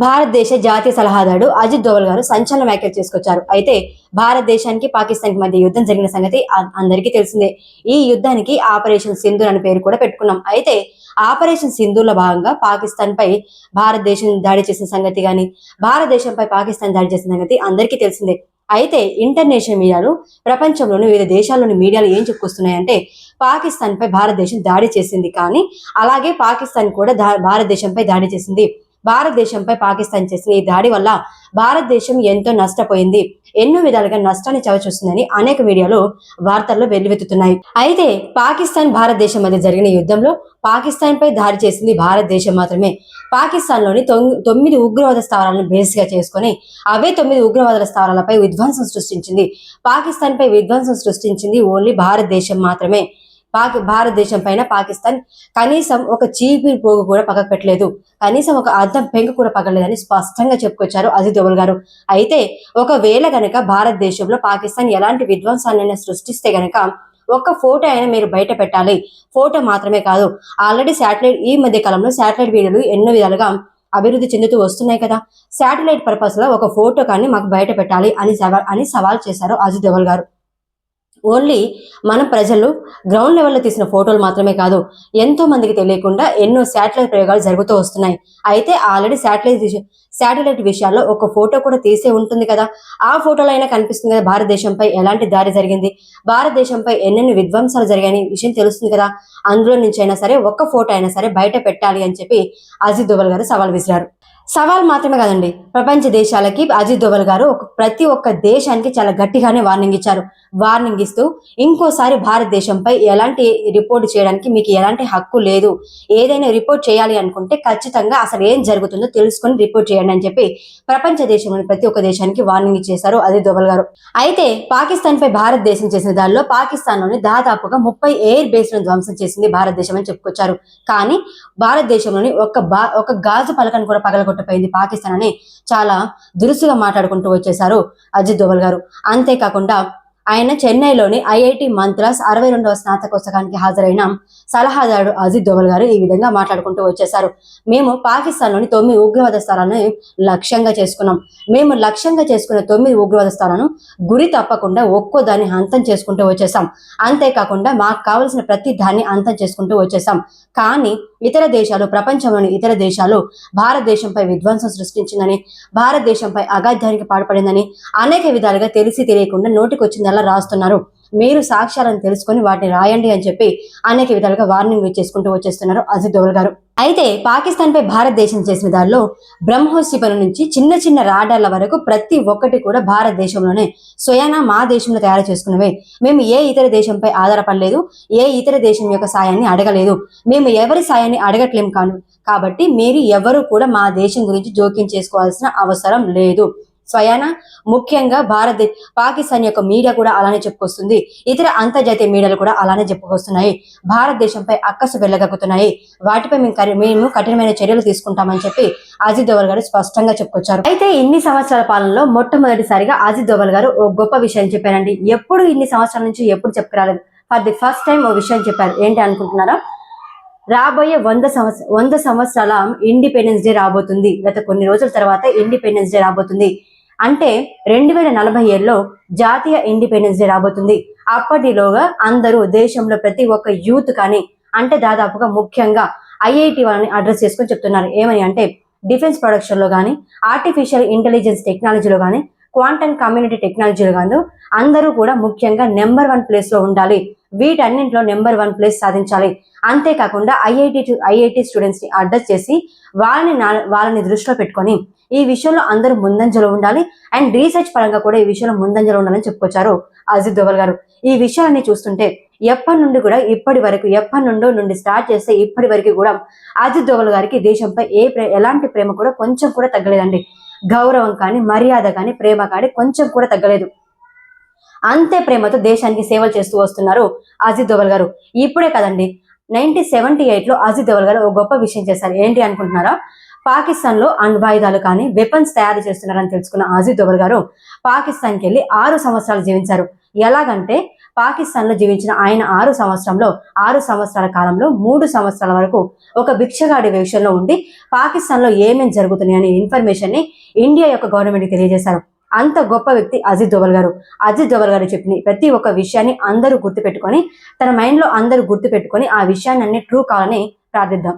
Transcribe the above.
భారతదేశ జాతీయ సలహాదారుడు అజిత్ దోవల్ గారు సంచలన వ్యాఖ్యలు చేసుకొచ్చారు. అయితే భారతదేశానికి పాకిస్తాన్ మధ్య యుద్ధం జరిగిన సంగతి అందరికీ తెలిసిందే. ఈ యుద్ధానికి ఆపరేషన్ సింధూర్ అనే పేరు కూడా పెట్టుకున్నాం. అయితే ఆపరేషన్ సింధూర్లో భాగంగా పాకిస్తాన్ పై భారతదేశం దాడి చేసిన సంగతి కానీ భారతదేశంపై పాకిస్తాన్ దాడి చేసిన సంగతి అందరికీ తెలిసిందే. అయితే ఇంటర్నేషనల్ మీడియాలు ప్రపంచంలోని వివిధ దేశాల్లోని మీడియాలు ఏం చెప్పుకొస్తున్నాయంటే పాకిస్తాన్ పై భారతదేశం దాడి చేసింది కానీ అలాగే పాకిస్తాన్ కూడా దా- భారతదేశంపై దాడి చేసింది. భారతదేశంపై పాకిస్తాన్ చేసిన ఈ దాడి వల్ల భారతదేశం ఎంతో నష్టపోయింది. ఎన్నో విధాలుగా నష్టాన్ని చవిచూస్తుందని అనేక మీడియాలు వార్తల్లో వెల్లువెత్తుతున్నాయి. అయితే పాకిస్తాన్ భారతదేశం మధ్య జరిగిన యుద్ధంలో పాకిస్తాన్ పై దాడి చేసింది భారతదేశం మాత్రమే. పాకిస్తాన్లోని తొమ్మిది ఉగ్రవాద స్థావరాలను బేస్గా చేసుకొని అవే తొమ్మిది ఉగ్రవాదుల స్థావరాలపై విధ్వంసం సృష్టించింది. పాకిస్తాన్ పై విధ్వంసం సృష్టించింది ఓన్లీ భారతదేశం మాత్రమే. పాక్ భారతదేశం పైన పాకిస్తాన్ కనీసం ఒక చీపి పోగు కూడా పక్కకు పెట్టలేదు కనీసం ఒక అర్థం పెంకు కూడా పగలేదని స్పష్టంగా చెప్పుకొచ్చారు అజిత్ దోవల్ గారు. అయితే ఒకవేళ గనక భారతదేశంలో పాకిస్తాన్ ఎలాంటి విధ్వంసాలైనా సృష్టిస్తే గనక ఒక్క ఫోటో అయినా మీరు బయట పెట్టాలి. ఫోటో మాత్రమే కాదు ఆల్రెడీ శాటిలైట్ ఈ మధ్య కాలంలో శాటిలైట్ వీడియోలు ఎన్నో విధాలుగా అభివృద్ధి చెందుతూ వస్తున్నాయి కదా. శాటిలైట్ పర్పస్లో ఒక ఫోటో కానీ మాకు బయట పెట్టాలి అని సవాల్ అని సవాల్ చేశారు అజిత్ దోవల్ గారు. ఓన్లీ మన ప్రజలు గ్రౌండ్ లెవెల్లో తీసిన ఫోటోలు మాత్రమే కాదు ఎంతో మందికి తెలియకుండా ఎన్నో శాటిలైట్ ప్రయోగాలు జరుగుతూ వస్తున్నాయి. అయితే ఆల్రెడీ శాటిలైట్ శాటిలైట్ విషయాల్లో ఒక ఫోటో కూడా తీసే ఉంటుంది కదా. ఆ ఫోటోలో అయినా కనిపిస్తుంది కదా భారతదేశంపై ఎలాంటి దాడి జరిగింది. భారతదేశంపై ఎన్నెన్ని విధ్వంసాలు జరిగాయని విషయం తెలుస్తుంది కదా. అందులో నుంచి అయినా సరే ఒక్క ఫోటో అయినా సరే బయట పెట్టాలి అని చెప్పి అజిత్ దోవల్ గారు సవాల్ విసిరారు. సవాల్ మాత్రమే కాదండి. ప్రపంచ దేశాలకి అజిత్ దోవల్ గారు ప్రతి ఒక్క దేశానికి చాలా గట్టిగానే వార్నింగ్ ఇచ్చారు. వార్నింగ్ ఇస్తూ ఇంకోసారి భారతదేశంపై ఎలాంటి రిపోర్ట్ చేయడానికి మీకు ఎలాంటి హక్కు లేదు. ఏదైనా రిపోర్ట్ చేయాలి అనుకుంటే ఖచ్చితంగా అసలు ఏం జరుగుతుందో తెలుసుకొని రిపోర్ట్ చేయండి అని చెప్పి ప్రపంచ దేశంలోని ప్రతి ఒక్క దేశానికి వార్నింగ్ ఇచ్చేశారు అజిత్ దోవల్ గారు. అయితే పాకిస్తాన్ పై భారతదేశం చేసిన దానిలో పాకిస్తాన్లోని దాదాపుగా ముప్పై ఎయిర్ బేస్లను ధ్వంసం చేసింది భారతదేశం అని చెప్పుకొచ్చారు. కానీ భారతదేశంలోని ఒక బా ఒక గాజు పలకను కూడా పగలగొట్టపోయింది పాకిస్తాన్ అని చాలా దురుసుగా మాట్లాడుకుంటూ వచ్చేశారు అజిత్ దోవల్ గారు. అంతేకాకుండా ఆయన చెన్నైలోని ఐఐటి మంత్రాస్ అరవై రెండవ స్నాతకోత్సవానికి హాజరైన సలహాదారుడు అజిత్ దోవల్ గారు ఈ విధంగా మాట్లాడుకుంటూ వచ్చేశారు. మేము పాకిస్తాన్లోని తొమ్మిది ఉగ్రవాద స్థలాలను లక్ష్యంగా చేసుకున్నాం. మేము లక్ష్యంగా చేసుకున్న తొమ్మిది ఉగ్రవాద స్థలాలను గురి తప్పకుండా ఒక్కో దాన్ని అంతం చేసుకుంటూ వచ్చేసాం అంతేకాకుండా మాకు కావలసిన ప్రతి దాన్ని అంతం చేసుకుంటూ వచ్చేసాం కానీ ఇతర దేశాలు ప్రపంచంలోని ఇతర దేశాలు భారతదేశంపై విధ్వంసం సృష్టించిందని భారతదేశంపై అగాధ్యానికి పాల్పడిందని అనేక విధాలుగా తెలిసి తెలియకుండా నోటికొచ్చిందల్లా వచ్చిందల్లా రాస్తున్నారు. మీరు సాక్ష్యాలను తెలుసుకొని వాటిని రాయండి అని చెప్పి అనేక విధాలుగా వార్నింగ్ చేసుకుంటూ వచ్చేస్తున్నారు అజిత్ దోవల్ గారు. అయితే పాకిస్తాన్ పై భారతదేశం చేసిన దానిలో బ్రహ్మోస్ క్షిపణి నుంచి చిన్న చిన్న రాడార్ల వరకు ప్రతి ఒక్కటి కూడా భారతదేశంలోనే స్వయానా మా దేశంలో తయారు చేసుకున్నవే. మేము ఏ ఇతర దేశంపై ఆధారపడలేదు ఏ ఇతర దేశం యొక్క సాయాన్ని అడగలేదు. మేము ఎవరి సాయాన్ని అడగట్లేం కాను కాబట్టి మీరు ఎవరు కూడా మా దేశం గురించి జోక్యం చేసుకోవాల్సిన అవసరం లేదు. స్వయాన ముఖ్యంగా భారత పాకిస్తాన్ యొక్క మీడియా కూడా అలానే చెప్పుకొస్తుంది. ఇతర అంతర్జాతీయ మీడియాలు కూడా అలానే చెప్పుకొస్తున్నాయి. భారతదేశంపై అక్కసు వెళ్ళగక్కుతున్నాయి వాటిపై మేము మేము కఠినమైన చర్యలు తీసుకుంటామని చెప్పి అజిత్ దోవల్ గారు స్పష్టంగా చెప్పుకొచ్చారు. అయితే ఇన్ని సంవత్సరాల పాలనలో మొట్టమొదటిసారిగా అజిత్ దోవల్ గారు ఓ గొప్ప విషయం చెప్పారండి. ఎప్పుడు ఇన్ని సంవత్సరాల నుంచి ఎప్పుడు చెప్పుకురాలేదు. ఫర్ ది ఫస్ట్ టైం ఓ విషయం చెప్పారు. ఏంటి అనుకుంటున్నారా? రాబోయే వంద సంవత్సర వంద సంవత్సరాల ఇండిపెండెన్స్ డే రాబోతుంది. గత కొన్ని రోజుల తర్వాత ఇండిపెండెన్స్ డే రాబోతుంది. అంటే రెండు వేల నలభై ఏడులో జాతీయ ఇండిపెండెన్స్ డే రాబోతుంది. అప్పటిలోగా అందరూ దేశంలో ప్రతి ఒక్క యూత్ కానీ అంటే దాదాపుగా ముఖ్యంగా ఐఐటి వాళ్ళని అడ్రస్ చేసుకొని చెప్తున్నారు. ఏమని అంటే డిఫెన్స్ ప్రొడక్షన్లో కానీ ఆర్టిఫిషియల్ ఇంటెలిజెన్స్ టెక్నాలజీలో కానీ క్వాంటమ్ కమ్యూనిటీ టెక్నాలజీలో కాదు అందరూ కూడా ముఖ్యంగా నెంబర్ వన్ ప్లేస్లో ఉండాలి. వీటన్నింటిలో నెంబర్ వన్ ప్లేస్ సాధించాలి. అంతేకాకుండా ఐఐటి ఐఐటి స్టూడెంట్స్ని అడ్రస్ చేసి వాళ్ళని వాళ్ళని దృష్టిలో పెట్టుకొని ఈ విషయంలో అందరూ ముందంజలో ఉండాలి. అండ్ రీసెర్చ్ పరంగా కూడా ఈ విషయంలో ముందంజలో ఉండాలని చెప్పుకొచ్చారు అజిత్ దోవల్ గారు. ఈ విషయాన్ని చూస్తుంటే ఎప్పటి నుండి కూడా ఇప్పటి వరకు ఎప్పటి నుండో నుండి స్టార్ట్ చేస్తే ఇప్పటి వరకు కూడా అజిత్ దోవల్ గారికి దేశంపై ఏ ఎలాంటి ప్రేమ కూడా కొంచెం కూడా తగ్గలేదండి. గౌరవం కానీ మర్యాద కానీ ప్రేమ కానీ కొంచెం కూడా తగ్గలేదు. అంతే ప్రేమతో దేశానికి సేవలు చేస్తూ వస్తున్నారు అజిత్ దోవల్ గారు. ఇప్పుడే కదండి నైన్టీన్ సెవెంటీ ఎయిట్లో అజిత్ దోవల్ గారు ఒక గొప్ప విషయం చేశారు. ఏంటి అనుకుంటున్నారా? పాకిస్తాన్లో అణ్వాయుధాలు కానీ వెపన్స్ తయారు చేస్తున్నారని తెలుసుకున్న అజిత్ దోవల్ గారు పాకిస్తాన్కి వెళ్ళి ఆరు సంవత్సరాలు జీవించారు. ఎలాగంటే పాకిస్తాన్లో జీవించిన ఆయన ఆరు సంవత్సరంలో ఆరు సంవత్సరాల కాలంలో మూడు సంవత్సరాల వరకు ఒక భిక్షగాడి వేషంలో ఉండి పాకిస్తాన్లో ఏమేం జరుగుతున్నాయి అనే ఇన్ఫర్మేషన్ని ఇండియా యొక్క గవర్నమెంట్ తెలియజేశారు. అంత గొప్ప వ్యక్తి అజిత్ దోవల్ గారు. అజిత్ దోవల్ గారు చెప్పిన ప్రతి ఒక్క విషయాన్ని అందరూ గుర్తుపెట్టుకొని తన మైండ్లో అందరూ గుర్తుపెట్టుకొని ఆ విషయాన్ని అన్ని ట్రూ కావాలని ప్రార్థిద్దాం.